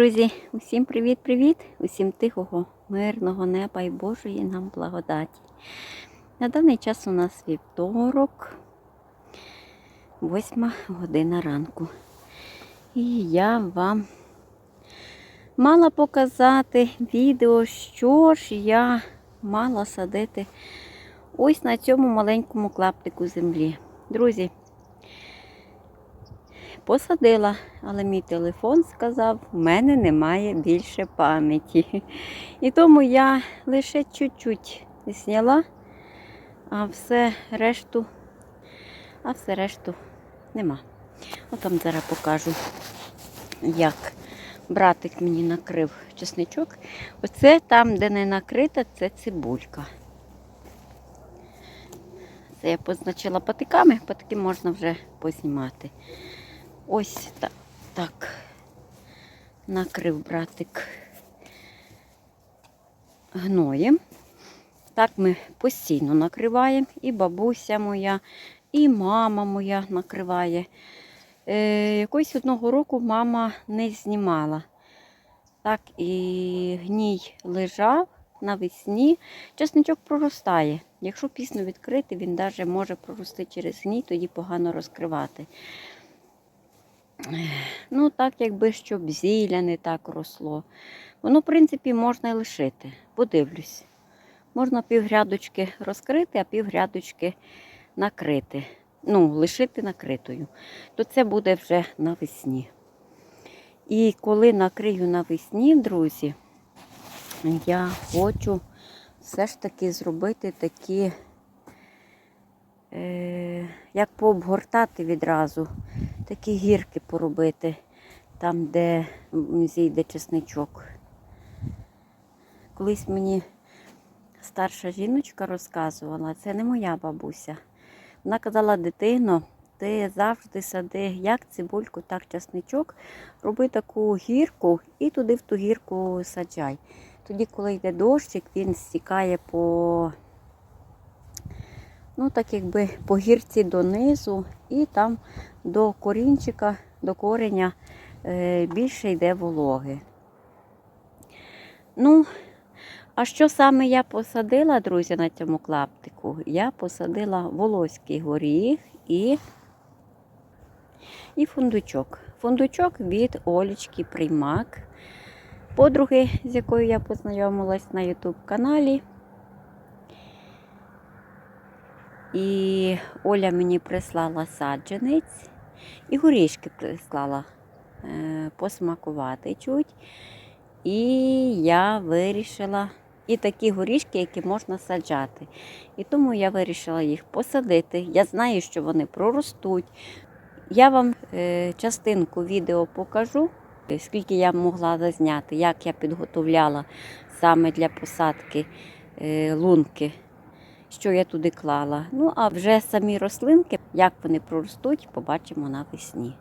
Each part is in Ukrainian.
Друзі, усім привіт-привіт! Усім тихого, мирного неба і Божої нам благодаті. На даний час у нас вівторок, 8 година ранку. І я вам мала показати відео, що ж я мала садити ось на цьому маленькому клаптику землі. Друзі, посадила, але мій телефон сказав, в мене немає більше пам'яті. І тому я лише чуть-чуть зняла, а все решту, а все решту нема. От вам зараз покажу, як братик мені накрив чесничок. Оце там, де не накрита, це цибулька. Це я позначила патиками, патики можна вже познімати. Ось так, так накрив братик гноєм. Так ми постійно накриваємо. І бабуся моя, і мама моя накриває. Е, якось одного року мама не знімала. Так і гній лежав навесні. Чесничок проростає. Якщо пісно відкрити, він навіть може прорости через гній, тоді погано розкривати. Ну, так, якби щоб зілля не так росло. Воно, в принципі, можна і лишити. Подивлюсь. Можна півгрядочки розкрити, а півгрядочки накрити. Ну, лишити накритою. То це буде вже навесні. І коли накрию навесні, друзі, я хочу все ж таки зробити такі, е, як пообгортати відразу такі гірки поробити, там, де зійде чесничок. Колись мені старша жіночка розказувала, це не моя бабуся. Вона казала, дитино, ти завжди сади як цибульку, так чесничок, роби таку гірку і туди в ту гірку саджай. Тоді, коли йде дощик, він стікає по ну, так якби по гірці донизу, і там до корінчика, до кореня е, більше йде вологи. Ну, а що саме я посадила, друзі, на цьому клаптику? Я посадила волоський горіх і і фундучок. Фундучок від Олічки Приймак, подруги, з якою я познайомилась на YouTube каналі. І Оля мені прислала саджанець і горішки прислала е, посмакувати чуть. І я вирішила і такі горішки, які можна саджати. І тому я вирішила їх посадити. Я знаю, що вони проростуть. Я вам е, частинку відео покажу, скільки я могла зазняти, як я підготовляла саме для посадки е, лунки що я туди клала. Ну, а вже самі рослинки, як вони проростуть, побачимо навесні.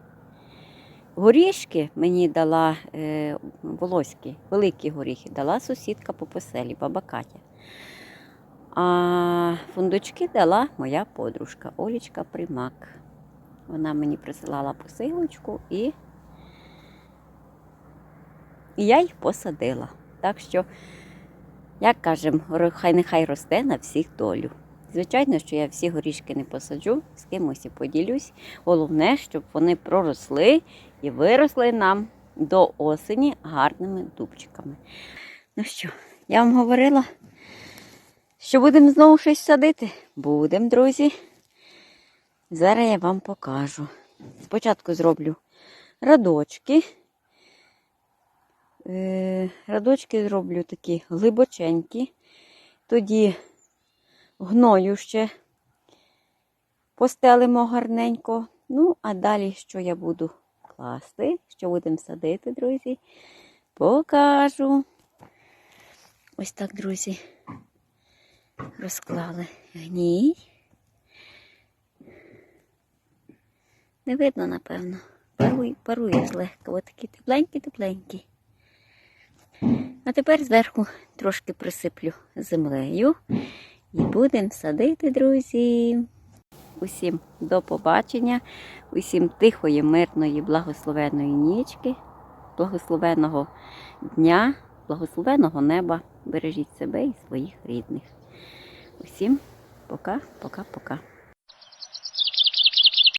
Горішки мені дала е, волоські, великі горіхи, дала сусідка по поселі, баба Катя. А фундучки дала моя подружка Олічка Примак. Вона мені присилала посилочку і, і я їх посадила. Так що як кажемо, хай нехай росте на всіх долю. Звичайно, що я всі горішки не посаджу, з кимось і поділюсь. Головне, щоб вони проросли і виросли нам до осені гарними дубчиками. Ну що, я вам говорила, що будемо знову щось садити? Будемо, друзі. Зараз я вам покажу. Спочатку зроблю радочки. Е, радочки зроблю такі глибоченькі, тоді гною ще постелимо гарненько. Ну, а далі, що я буду класти, що будемо садити, друзі, покажу. Ось так, друзі, розклали гній. Не видно, напевно. Парує, парує злегка. Ось такі тепленькі-тепленькі. А тепер зверху трошки присиплю землею і будемо садити, друзі. Усім до побачення, усім тихої, мирної, благословенної нічки. благословеного дня, благословеного неба. Бережіть себе і своїх рідних. Усім пока, пока, пока.